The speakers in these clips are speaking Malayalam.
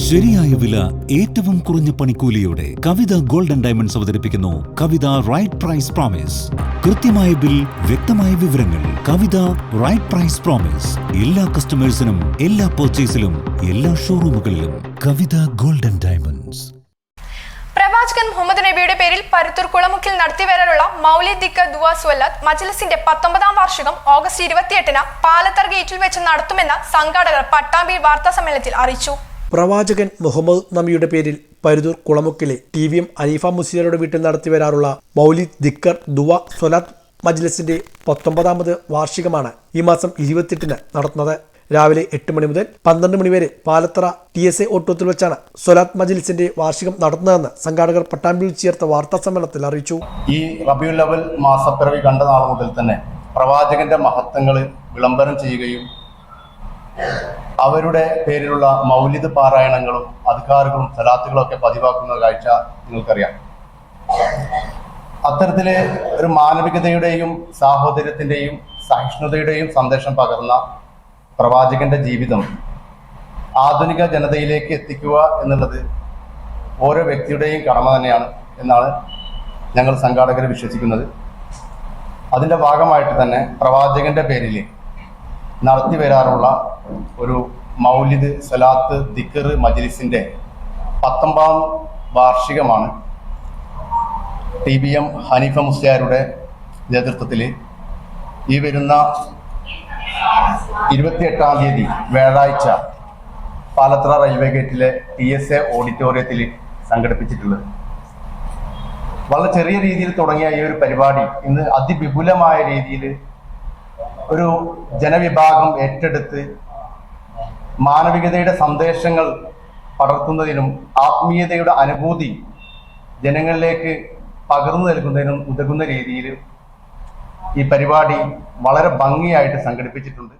ശരിയായ വില ഏറ്റവും കുറഞ്ഞ പണിക്കൂലിയോടെ കവിത ഗോൾഡൻ ഡയമണ്ട്സ് അവതരിപ്പിക്കുന്നു കവിത റൈറ്റ് പ്രൈസ് പ്രോമിസ്. കൃത്യമായ ബിൽ വ്യക്തമായ വിവരങ്ങൾ. Kavitha right price promise. എല്ലാ കസ്റ്റമേഴ്സിനും എല്ലാ പർച്ചേസിലും എല്ലാ ഷോറൂമുകളിലും കവിത ഗോൾഡൻ ഡയമണ്ട്സ്. പ്രവാചകൻ മുഹമ്മദ് നബിയുടെ പേരിൽ പരുത്തൂർ കുളമുക്കിൽ നടത്തിവരാനുള്ള മൗലിദ് ദിക്ക ദുവാ സ്വല്ലത്ത് മജ്ലിസിന്റെ പത്തൊമ്പതാം വാർഷികം ഓഗസ്റ്റ് ഇരുപത്തിയെട്ടിന് പാലത്തർ ഗേറ്റിൽ വെച്ച് നടത്തുമെന്ന് സംഘാടകർ പട്ടാമ്പി വാർത്താ സമ്മേളനത്തിൽ അറിയിച്ചു. പ്രവാചകൻ മുഹമ്മദ് നബിയുടെ പേരിൽ പരുതൂർ കുളമുക്കിലെ ടി വി എം അലീഫ മുസ്ലിയരുടെ വീട്ടിൽ നടത്തി വരാറുള്ള മൗലിദ് ദിക്കർ ദുവ സൊലാത്ത് മജ്ലിസിന്റെ പത്തൊമ്പതാമത് വാർഷികമാണ് ഈ മാസം ഇരുപത്തിയെട്ടിന് നടത്തുന്നത്. രാവിലെ എട്ട് മണി മുതൽ പന്ത്രണ്ട് മണി വരെ പാലത്തറ ടി എസ് എ ഓട്ടോത്തിൽ വെച്ചാണ് സൊലാത്ത് മജ്ലിസിന്റെ വാർഷികം നടത്തുന്നതെന്ന് സംഘാടകർ പട്ടാമ്പിയിൽ ചേർത്ത വാർത്താ സമ്മേളനത്തിൽ അറിയിച്ചു. ഈ റബിയുൽ അവൽ മാസപ്പിറവി കണ്ട നാൾ മുതൽ തന്നെ പ്രവാചകന്റെ മഹത്വങ്ങൾ വിളംബരം ചെയ്യുകയും അവരുടെ പേരിലുള്ള മൗലിദ് പാരായണങ്ങളും അധികാരങ്ങളും സലാത്തുകളും ഒക്കെ പതിവാക്കുന്ന കാഴ്ച നിങ്ങൾക്കറിയാം. അത്തരത്തിലെ ഒരു മാനവികതയുടെയും സാഹോദര്യത്തിന്റെയും സഹിഷ്ണുതയുടെയും സന്ദേശം പകർന്ന പ്രവാചകന്റെ ജീവിതം ആധുനിക ജനതയിലേക്ക് എത്തിക്കുക എന്നുള്ളത് ഓരോ വ്യക്തിയുടെയും കടമ തന്നെയാണ് എന്നാണ് ഞങ്ങൾ സംഘാടകർ വിശ്വസിക്കുന്നത്. അതിന്റെ ഭാഗമായിട്ട് തന്നെ പ്രവാചകന്റെ പേരിൽ നടത്തി വരാറുള്ള ഒരു മൗലിദ് സലാത്ത് ദിക്കർ മജ്ലിസിന്റെ പത്തൊമ്പതാം വാർഷികമാണ് ടി ബി എം ഹനീഫ മുസ്ലിയാരുടെ നേതൃത്വത്തിൽ ഈ വരുന്ന ഇരുപത്തിയെട്ടാം തീയതി വ്യാഴാഴ്ച പാലത്ര റെയിൽവേ ഗേറ്റിലെ ടി എസ് എ ഓഡിറ്റോറിയത്തിൽ സംഘടിപ്പിച്ചിട്ടുള്ളത്. വളരെ ചെറിയ രീതിയിൽ തുടങ്ങിയ ഈ ഒരു പരിപാടി ഇന്ന് അതിവിപുലമായ രീതിയിൽ ഒരു ജനവിഭാഗം ഏറ്റെടുത്ത് മാനവികതയുടെ സന്ദേശങ്ങൾ പടർത്തുന്നതിനും ആത്മീയതയുടെ അനുഭൂതി ജനങ്ങളിലേക്ക് പകർന്നു നൽകുന്നതിനും ഉതകുന്ന രീതിയിൽ ഈ പരിപാടി വളരെ ഭംഗിയായിട്ട് സംഘടിപ്പിച്ചിട്ടുണ്ട്.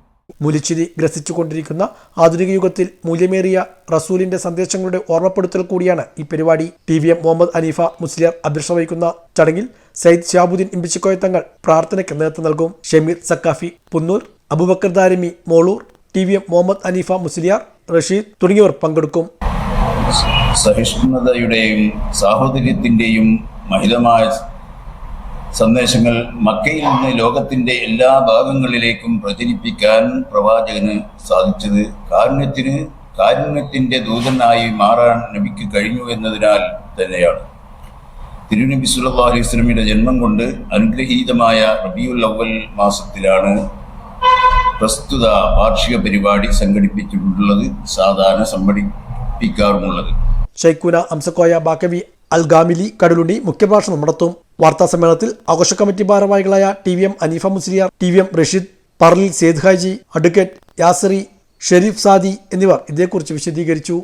മുലിച്ചിരി ഗ്രസിച്ചുകൊണ്ടിരിക്കുന്ന ആധുനിക യുഗത്തിൽ മൂല്യമേറിയ റസൂലിന്റെ സന്ദേശങ്ങളുടെ ഓർമ്മപ്പെടുത്തൽ കൂടിയാണ് ഈ പരിപാടി. T V M Muhammad Aneefa Musliyar അധ്യക്ഷത വഹിക്കുന്ന ചടങ്ങിൽ സയ്യിദ് ഷാബുദ്ദീൻ ഇമ്പിച്ചിക്കോയ തങ്ങൾ പ്രാർത്ഥനയ്ക്ക് നേതൃത്വം നൽകും. Shameer Saqafi Punnoor Abubakar Darimi Molur T V M Muhammad Aneefa Musliyar Rasheed തുടങ്ങിയവർ പങ്കെടുക്കും. സഹിഷ്ണുതയുടെയും സാഹോദര്യത്തിന്റെയും മഹിതമായ സന്ദേശങ്ങൾ മക്കയിൽ നിന്ന് ലോകത്തിന്റെ എല്ലാ ഭാഗങ്ങളിലേക്കും പ്രചരിപ്പിക്കാൻ പ്രവാചകന് സാധിച്ചത് കാരുണ്യത്തിന് കാരുണ്യത്തിന്റെ ദൂതനായി മാറാൻ നബിക്ക് കഴിഞ്ഞു എന്നതിനാൽ തന്നെയാണ്. തിരുനബി സുല്ലാ അലൈഹി സ്വലമിയുടെ ജന്മം കൊണ്ട് അനുഗ്രഹീതമായ റബിയുൽ അവൽ മാസത്തിലാണ് പ്രസ്തുത വാർഷിക പരിപാടി സംഘടിപ്പിച്ചിട്ടുള്ളത് സാധാരണ സംഘടിപ്പിക്കാറുമുള്ളത്. ഷെയ്ഖുന അംസക്കോയ ബാക്കവി അൽഗാമിലി കടലുണ്ടി മുഖ്യഭാഷണം നടത്തും. വാർത്താ സമ്മേളനത്തിൽ ആഘോഷ കമ്മിറ്റി ഭാരവാഹികളായ T V M Aneefa Musliyar T V M Rasheed പർലിൽ Sayed Haji advocate യാസറി Sharif Sadi എന്നിവർ ഇതേക്കുറിച്ച് വിശദീകരിച്ചു.